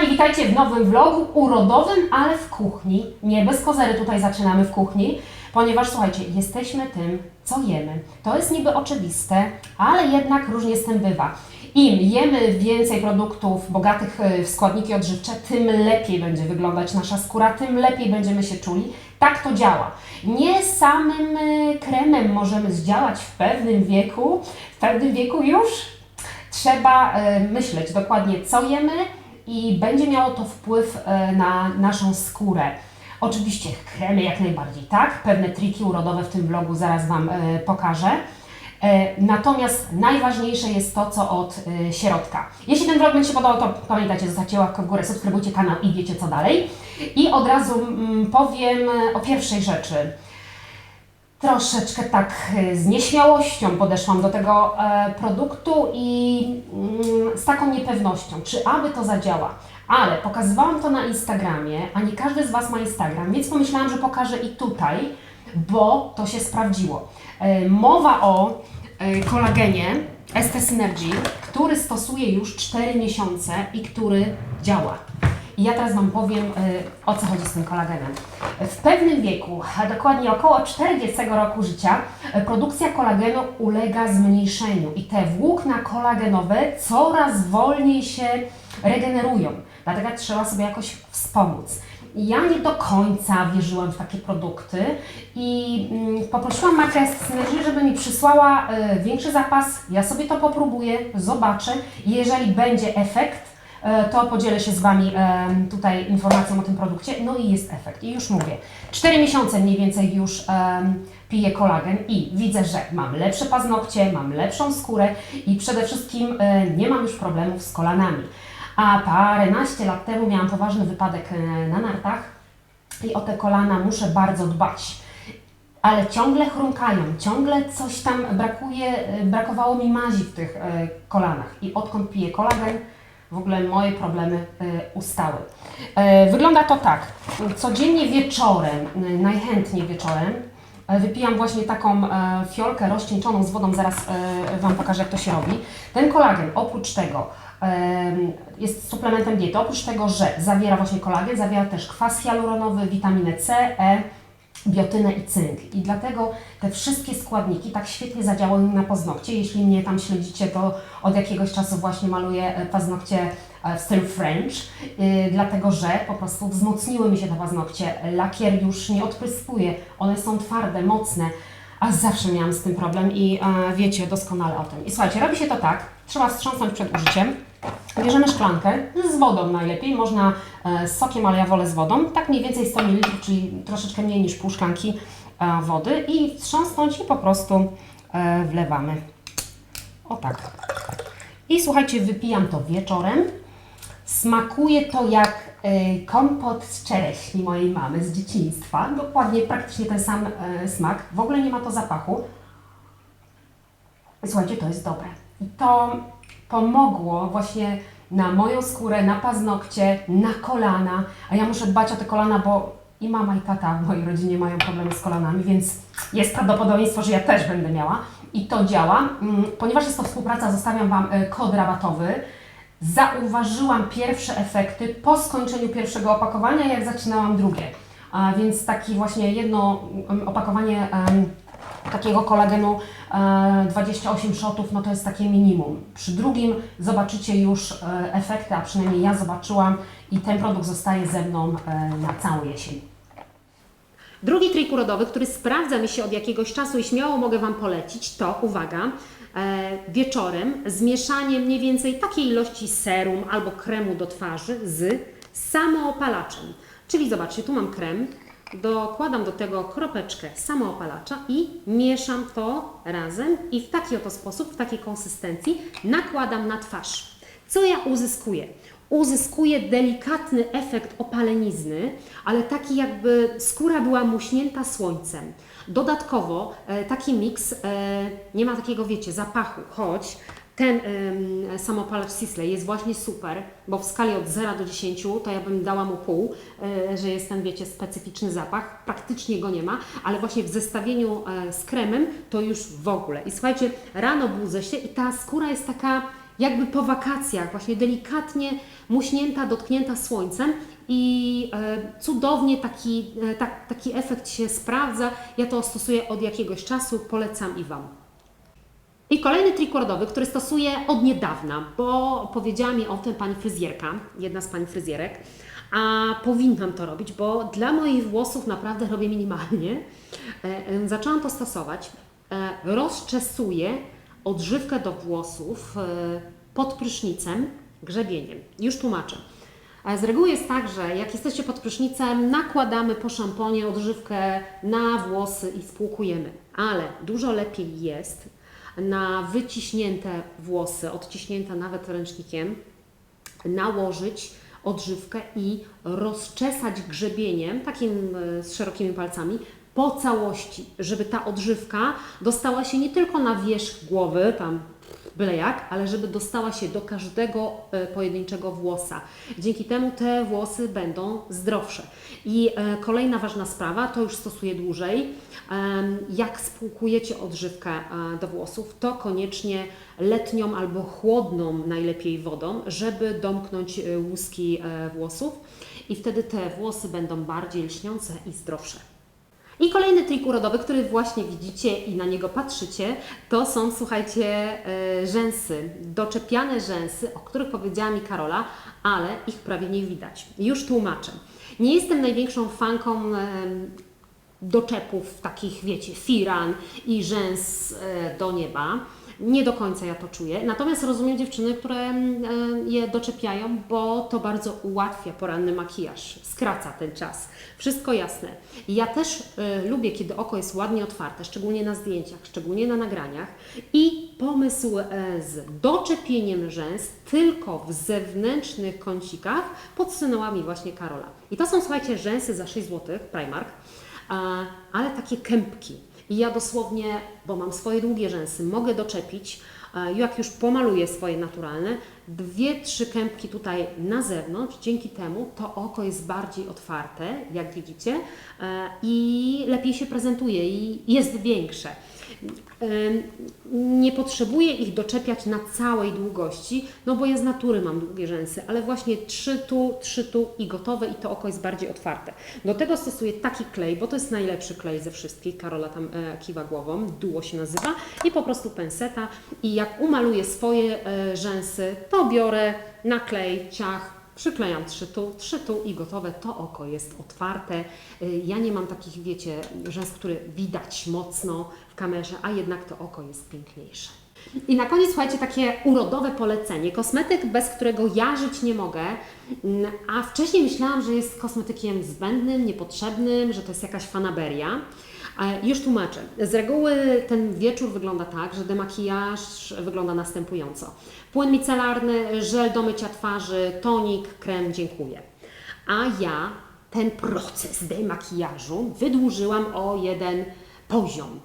kochani, witajcie w nowym vlogu urodowym, ale w kuchni. Nie bez kozery tutaj zaczynamy w kuchni, ponieważ słuchajcie, jesteśmy tym, co jemy. To jest niby oczywiste, ale jednak różnie z tym bywa. Im jemy więcej produktów bogatych e, w składniki odżywcze, tym lepiej będzie wyglądać nasza skóra, tym lepiej będziemy się czuli. Tak to działa. Nie samym e, kremem możemy zdziałać w pewnym wieku. W pewnym wieku już trzeba e, myśleć dokładnie, co jemy i będzie miało to wpływ e, na naszą skórę. Oczywiście kremy jak najbardziej, tak? Pewne triki urodowe w tym vlogu zaraz Wam e, pokażę. E, Natomiast najważniejsze jest to, co od środka. Jeśli ten vlog będzie się podobał, to pamiętajcie, zostawcie łapkę w górę, subskrybujcie kanał i wiecie co dalej. I od razu mm, powiem o pierwszej rzeczy troszeczkę tak e, z nieśmiałością podeszłam do tego e, produktu i mm, z taką niepewnością, czy aby to zadziała. Ale pokazywałam to na Instagramie, a nie każdy z Was ma Instagram, więc pomyślałam, że pokażę i tutaj, bo to się sprawdziło. E, mowa o kolagenie ST Synergy, który stosuję już 4 miesiące i który działa. I ja teraz Wam powiem, y, o co chodzi z tym kolagenem. W pewnym wieku, dokładnie około 40 roku życia, produkcja kolagenu ulega zmniejszeniu i te włókna kolagenowe coraz wolniej się regenerują. Dlatego trzeba sobie jakoś wspomóc. Ja nie do końca wierzyłam w takie produkty i mm, poprosiłam markę żeby mi przysłała y, większy zapas. Ja sobie to popróbuję, zobaczę. Jeżeli będzie efekt, to podzielę się z Wami e, tutaj informacją o tym produkcie. No i jest efekt. I już mówię, 4 miesiące mniej więcej już e, piję kolagen i widzę, że mam lepsze paznokcie, mam lepszą skórę i przede wszystkim e, nie mam już problemów z kolanami. A paręnaście lat temu miałam poważny wypadek e, na nartach i o te kolana muszę bardzo dbać ale ciągle chrumkają, ciągle coś tam brakuje, e, brakowało mi mazi w tych e, kolanach. I odkąd piję kolagen, w ogóle moje problemy e, ustały. E, Wygląda to tak. Codziennie wieczorem, e, najchętniej wieczorem, wypijam właśnie taką fiolkę rozcieńczoną z wodą, zaraz Wam pokażę jak to się robi. Ten kolagen oprócz tego jest suplementem diety, oprócz tego, że zawiera właśnie kolagen, zawiera też kwas hialuronowy, witaminę C, E, biotynę i cynk. I dlatego te wszystkie składniki tak świetnie zadziałały na paznokcie. Jeśli mnie tam śledzicie, to od jakiegoś czasu właśnie maluję e, paznokcie e, w stylu French, yy, dlatego że po prostu wzmocniły mi się te paznokcie. Lakier już nie odpryskuje, one są twarde, mocne, a zawsze miałam z tym problem i e, wiecie doskonale o tym. I słuchajcie, robi się to tak, trzeba wstrząsnąć przed użyciem. Bierzemy szklankę z wodą najlepiej, można e, z sokiem, ale ja wolę z wodą, tak mniej więcej 100 ml, czyli troszeczkę mniej niż pół szklanki e, wody i wstrząsnąć i po prostu e, wlewamy. O tak. I słuchajcie, wypijam to wieczorem. Smakuje to jak kompot z czereśni mojej mamy z dzieciństwa. Dokładnie, praktycznie ten sam smak. W ogóle nie ma to zapachu. Słuchajcie, to jest dobre. I to pomogło właśnie na moją skórę, na paznokcie, na kolana. A ja muszę dbać o te kolana, bo i mama i tata w mojej rodzinie mają problemy z kolanami, więc jest prawdopodobieństwo, że ja też będę miała. I to działa. Mm, Ponieważ jest to współpraca, zostawiam Wam e, kod rabatowy. Zauważyłam pierwsze efekty po skończeniu pierwszego opakowania, jak zaczynałam drugie. A więc taki właśnie jedno mm, opakowanie takiego kolagenu e, 28 shotów, no to jest takie minimum. Przy drugim zobaczycie już e, efekty, a przynajmniej ja zobaczyłam i ten produkt zostaje ze mną e, na całą jesień. Drugi trik urodowy, który sprawdza mi się od jakiegoś czasu i śmiało mogę Wam polecić, to uwaga, e, wieczorem zmieszanie mniej więcej takiej ilości serum albo kremu do twarzy z samoopalaczem. Czyli zobaczcie, tu mam krem, dokładam do tego kropeczkę samoopalacza i mieszam to razem i w taki oto sposób, w takiej konsystencji nakładam na twarz. Co ja uzyskuję? Uzyskuję delikatny efekt opalenizny, ale taki jakby skóra była muśnięta słońcem. Dodatkowo e, taki miks e, nie ma takiego, wiecie, zapachu, choć ten ym, samopalacz Sisley jest właśnie super, bo w skali od 0 do 10 to ja bym dała mu pół, y, że jest ten, wiecie, specyficzny zapach. Praktycznie go nie ma, ale właśnie w zestawieniu e, z kremem to już w ogóle. I słuchajcie, rano budzę się i ta skóra jest taka jakby po wakacjach, właśnie delikatnie muśnięta, dotknięta słońcem i e, cudownie taki, tak, taki efekt się sprawdza. Ja to stosuję od jakiegoś czasu, polecam i Wam. I kolejny trik wordowy, który stosuję od niedawna, bo powiedziała mi o tym pani fryzjerka, jedna z pani fryzjerek, a powinnam to robić, bo dla moich włosów naprawdę robię minimalnie. E, e, zaczęłam to stosować. E, rozczesuję odżywkę do włosów pod prysznicem, grzebieniem. Już tłumaczę. Z reguły jest tak, że jak jesteście pod prysznicem, nakładamy po szamponie odżywkę na włosy i spłukujemy. Ale dużo lepiej jest na wyciśnięte włosy, odciśnięte nawet ręcznikiem, nałożyć odżywkę i rozczesać grzebieniem, takim e, z szerokimi palcami, po całości, żeby ta odżywka dostała się nie tylko na wierzch głowy, tam byle jak, ale żeby dostała się do każdego e, pojedynczego włosa. Dzięki temu te włosy będą zdrowsze. I e, kolejna ważna sprawa, to już stosuję dłużej, jak spłukujecie odżywkę e, do włosów, to koniecznie letnią albo chłodną najlepiej wodą, żeby domknąć łuski włosów i wtedy te włosy będą bardziej lśniące i zdrowsze. I kolejny trik urodowy, który właśnie widzicie i na niego patrzycie, to są, słuchajcie, e, rzęsy, doczepiane rzęsy, o których powiedziała mi Karola, ale ich prawie nie widać. Już tłumaczę. Nie jestem największą fanką doczepów takich, wiecie, firan i rzęs e, do nieba. Nie do końca ja to czuję. Natomiast rozumiem dziewczyny, które mm, e, je doczepiają, bo to bardzo ułatwia poranny makijaż, skraca ten czas. Wszystko jasne. Ja też e, lubię, kiedy oko jest ładnie otwarte, szczególnie na zdjęciach, szczególnie na nagraniach. I pomysł e, z doczepieniem rzęs tylko w zewnętrznych kącikach podsunęła mi właśnie Karola. I to są, słuchajcie, rzęsy za 6 zł, Primark, ale takie kępki. I ja dosłownie, bo mam swoje długie rzęsy, mogę doczepić, e, jak już pomaluję swoje naturalne, dwie, trzy kępki tutaj na zewnątrz. Dzięki temu to oko jest bardziej otwarte, jak widzicie, e, i lepiej się prezentuje i jest większe. Nie potrzebuję ich doczepiać na całej długości, no bo ja z natury mam długie rzęsy, ale właśnie trzy tu, trzy tu i gotowe i to oko jest bardziej otwarte. Do tego stosuję taki klej, bo to jest najlepszy klej ze wszystkich, Karola tam e, kiwa głową, duo się nazywa. I po prostu penseta. I jak umaluję swoje e, rzęsy, to biorę na klej, ciach, Przyklejam trzy tu, trzy tu i gotowe. To oko jest otwarte. Y, Ja nie mam takich, wiecie, rzęs, które widać mocno w kamerze, a jednak to oko jest piękniejsze. I na koniec, słuchajcie, takie urodowe polecenie. Kosmetyk, bez którego ja żyć nie mogę, Mm, a wcześniej myślałam, że jest kosmetykiem zbędnym, niepotrzebnym, że to jest jakaś fanaberia. Już tłumaczę. Z reguły ten wieczór wygląda tak, że demakijaż wygląda następująco. Płyn micelarny, żel do mycia twarzy, tonik, krem, dziękuję. A ja ten proces demakijażu wydłużyłam o jeden poziom.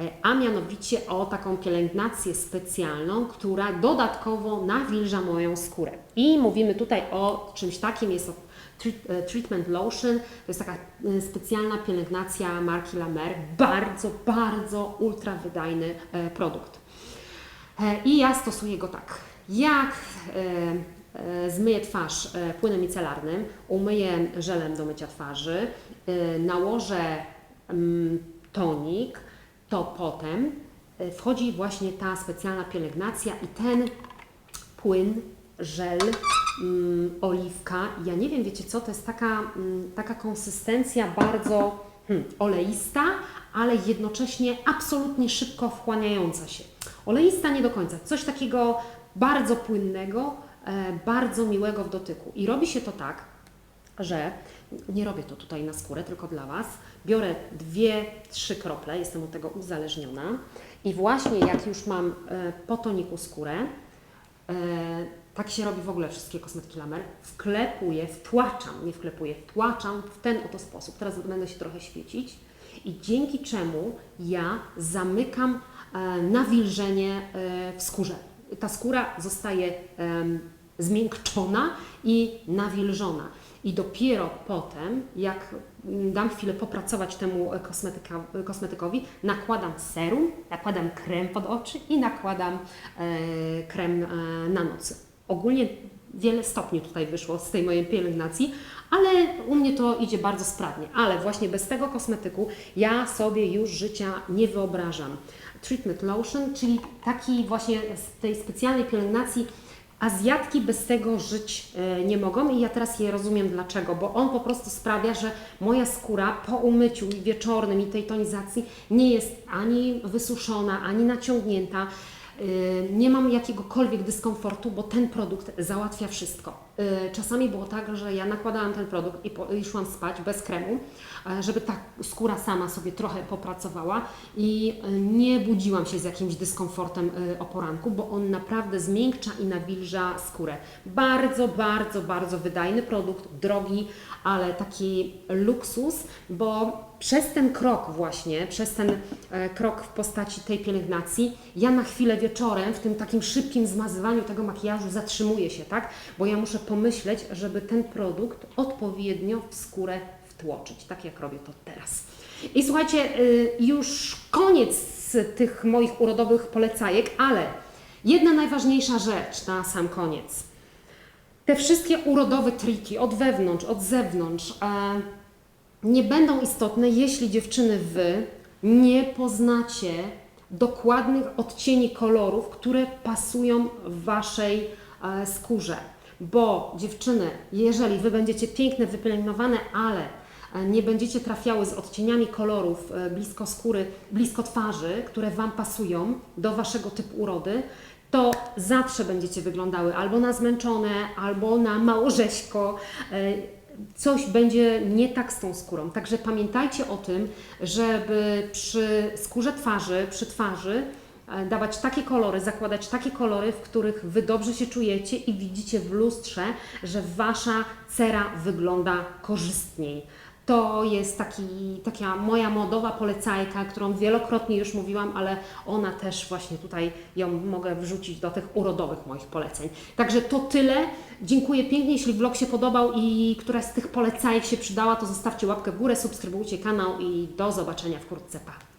E, A mianowicie o taką pielęgnację specjalną, która dodatkowo nawilża moją skórę. I mówimy tutaj o czymś takim, jest e, Treatment Lotion, to jest taka e, specjalna pielęgnacja marki La Mer, bardzo, bardzo ultra wydajny produkt. I ja stosuję go tak. Jak zmyję twarz płynem micelarnym, umyję żelem do mycia twarzy, nałożę mm, tonik, to potem e, wchodzi właśnie ta specjalna pielęgnacja i ten płyn, żel, mm, oliwka. Ja nie wiem, wiecie co, to jest taka, mm, taka konsystencja bardzo hmm, oleista, ale jednocześnie absolutnie szybko wchłaniająca się. Oleista nie do końca, coś takiego bardzo płynnego, e, bardzo miłego w dotyku. I robi się to tak, że nie robię to tutaj na skórę, tylko dla Was. Biorę dwie, trzy krople, jestem od tego uzależniona i właśnie jak już mam e, po toniku skórę, e, tak się robi w ogóle wszystkie kosmetyki Lamer, wklepuję, wtłaczam, nie wklepuję, wtłaczam w ten oto sposób. Teraz będę się trochę świecić i dzięki czemu ja zamykam e, nawilżenie w skórze. Ta skóra zostaje zmiękczona i nawilżona. I dopiero potem, jak mm, dam chwilę popracować temu e, kosmetyka, kosmetykowi, nakładam serum, nakładam krem pod oczy i nakładam e, krem e, na noc. Ogólnie wiele stopni tutaj wyszło z tej mojej pielęgnacji, ale u mnie to idzie bardzo sprawnie. Ale właśnie bez tego kosmetyku ja sobie już życia nie wyobrażam. Treatment lotion, czyli taki właśnie z tej specjalnej pielęgnacji Azjatki bez tego żyć e, nie mogą i ja teraz je rozumiem dlaczego, bo on po prostu sprawia, że moja skóra po umyciu wieczornym i tej tonizacji nie jest ani wysuszona, ani naciągnięta. Y, Nie mam jakiegokolwiek dyskomfortu, bo ten produkt załatwia wszystko. Y, Czasami było tak, że ja nakładałam ten produkt i, po, szłam spać bez kremu, żeby ta skóra sama sobie trochę popracowała i y, nie budziłam się z jakimś dyskomfortem o poranku, bo on naprawdę zmiękcza i nawilża skórę. Bardzo, bardzo, bardzo wydajny produkt, drogi, ale taki luksus, bo przez ten krok właśnie, przez ten e, krok w postaci tej pielęgnacji, ja na chwilę wieczorem w tym takim szybkim zmazywaniu tego makijażu zatrzymuję się, tak? Bo ja muszę pomyśleć, żeby ten produkt odpowiednio w skórę wtłoczyć, tak jak robię to teraz. I słuchajcie, y, już koniec tych moich urodowych polecajek, ale jedna najważniejsza rzecz na sam koniec. Te wszystkie urodowe triki od wewnątrz, od zewnątrz e, nie będą istotne, jeśli dziewczyny wy nie poznacie dokładnych odcieni kolorów, które pasują waszej e, skórze. Bo dziewczyny, jeżeli wy będziecie piękne, wypielęgnowane, ale e, nie będziecie trafiały z odcieniami kolorów e, blisko skóry, blisko twarzy, które Wam pasują do Waszego typu urody, to zawsze będziecie wyglądały albo na zmęczone, albo na mało rzeźko. Coś będzie nie tak z tą skórą. Także pamiętajcie o tym, żeby przy skórze twarzy, przy twarzy e, dawać takie kolory, zakładać takie kolory, w których Wy dobrze się czujecie i widzicie w lustrze, że Wasza cera wygląda korzystniej. To jest taki, taka moja modowa polecajka, którą wielokrotnie już mówiłam, ale ona też właśnie tutaj ją mogę wrzucić do tych urodowych moich poleceń. Także to tyle. Dziękuję pięknie. Jeśli vlog się podobał i któraś z tych polecajek się przydała, to zostawcie łapkę w górę, subskrybujcie kanał i do zobaczenia wkrótce. Pa!